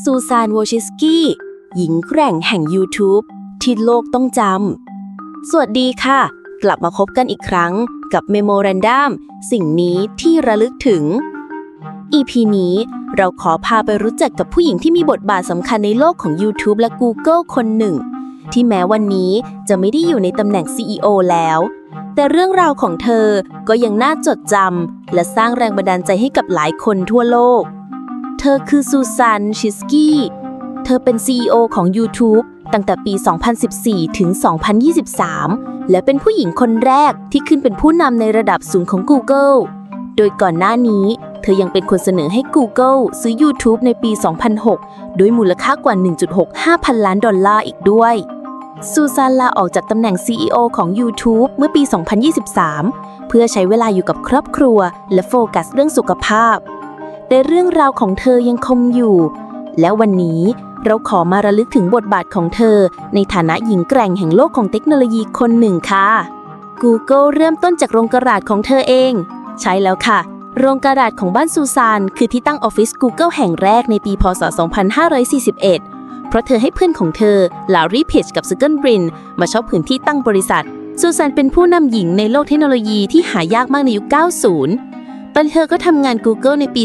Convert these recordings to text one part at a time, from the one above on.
ซูซานโวชิสกี้ หญิงแกร่งแห่ง YouTube ที่โลกต้องจำ สวัสดีค่ะ กลับมาพบกันอีกครั้งกับเมโมแรนดัมสิ่งนี้ที่ระลึกถึง EP นี้เราขอพาไปรู้จักกับผู้หญิงที่มีบทบาทสำคัญในโลกของ YouTube และ Google คนหนึ่ง ที่แม้วันนี้จะไม่ได้อยู่ในตำแหน่ง CEO แล้ว แต่เรื่องราวของเธอก็ยังน่าจดจำและสร้างแรงบันดาลใจให้กับหลายคนทั่วโลก เธอคือซูซานชิสกี้ เธอเป็น CEO ของ YouTube ตั้งแต่ปี 2014 ถึง 2023 และเป็นผู้หญิงคนแรกที่ขึ้นเป็นผู้นำในระดับสูงของ Google โดยก่อนหน้านี้ เธอยังเป็นคนเสนอให้ Google ซื้อ YouTube ในปี 2006 ด้วยมูลค่ากว่า 1.65 พันล้านดอลลาร์อีกด้วยซูซานลาออกจากตำแหน่ง CEO ของ YouTube เมื่อปี 2023 เพื่อใช้เวลาอยู่กับครอบครัว และโฟกัสเรื่องสุขภาพ แต่เรื่องราวของเธอยังคงอยู่ และวันนี้เราขอมาระลึกถึงบทบาทของเธอ ในฐานะหญิงแกร่งแห่งโลกของเทคโนโลยีคนหนึ่งค่ะ Google เริ่มต้นจากโรงกระดาษของเธอเอง ใช่แล้วค่ะ โรงกระดาษของบ้านซูซานคือที่ตั้งออฟฟิศ Google แห่งแรกในปีพศ 2541 เพราะเธอให้เพื่อนของเธอลารีเพจกับซูเกิลบรินมาเช่าพื้นที่ตั้งบริษัทซูซานเป็นผู้นำหญิงในโลกเทคโนโลยีที่หายากมากในยุค 90 แต่เธอก็ทำงาน Google ในปี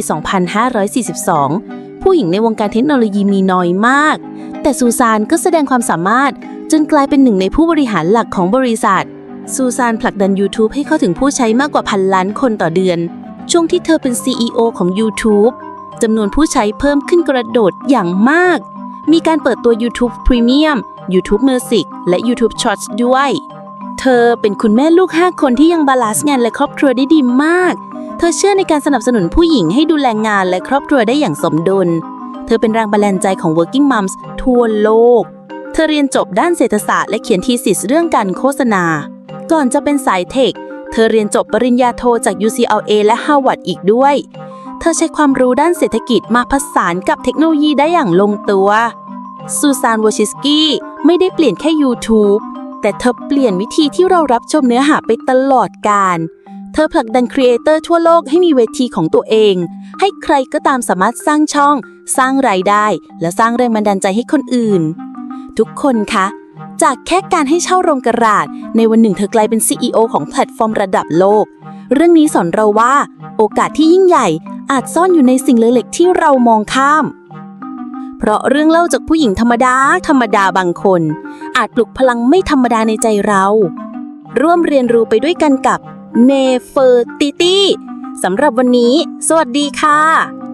2542 ผู้หญิงในวงการเทคโนโลยีมีน้อยมาก แต่ซูซานก็แสดงความสามารถ จนกลายเป็นหนึ่งในผู้บริหารหลักของบริษัท ซูซานผลักดัน YouTube ให้เข้าถึงผู้ใช้มากกว่าพันล้านคนต่อเดือน ช่วงที่เธอเป็น CEO ของ YouTube จำนวนผู้ใช้เพิ่มขึ้นกระโดดอย่างมาก มีการเปิดตัว YouTube Premium YouTube Music และ YouTube Shorts ด้วย เธอเป็นคุณแม่ลูก 5 คนที่ยังบาลานซ์งานและครอบครัวได้ดีมาก เธอเชื่อในการสนับสนุนผู้หญิงให้ดูแลงานและครอบครัวได้อย่างสมดุล เธอเป็นแรงบันดาลใจของ working moms ทั่วโลก เธอเรียนจบด้านเศรษฐศาสตร์และเขียนทีสิสเรื่องการโฆษณา ก่อนจะเป็นสายเทค เธอเรียนจบปริญญาโทจาก UCLA และ Harvard อีกด้วย เธอใช้ความรู้ด้านเศรษฐกิจมาผสานกับเทคโนโลยีได้อย่างลงตัว ซูซานวอชิสกี้ไม่ได้เปลี่ยนแค่ YouTube แต่เธอเปลี่ยนวิธีที่เรารับชมเนื้อหาไปตลอดกาลเธอผลักดันครีเอเตอร์ทั่วโลกให้มีเวทีของตัวเอง ให้ใครก็ตามสามารถสร้างช่อง สร้างรายได้ และสร้างแรงบันดาลใจให้คนอื่น ทุกคนคะ จากแค่การให้เช่าโรงกระดาษ ในวันหนึ่งเธอกลายเป็น CEO ของแพลตฟอร์มระดับโลก เรื่องนี้สอนเราว่า โอกาสที่ยิ่งใหญ่อาจซ่อนอยู่ในสิ่งเล็กๆที่เรามองข้าม เพราะเรื่องเล่าจากผู้หญิงธรรมดาธรรมดาบางคน อาจปลุกพลังไม่ธรรมดาในใจเรา ร่วมเรียนรู้ไปด้วยกันกับเนเฟอร์ติตี้สำหรับวันนี้ สวัสดีค่ะ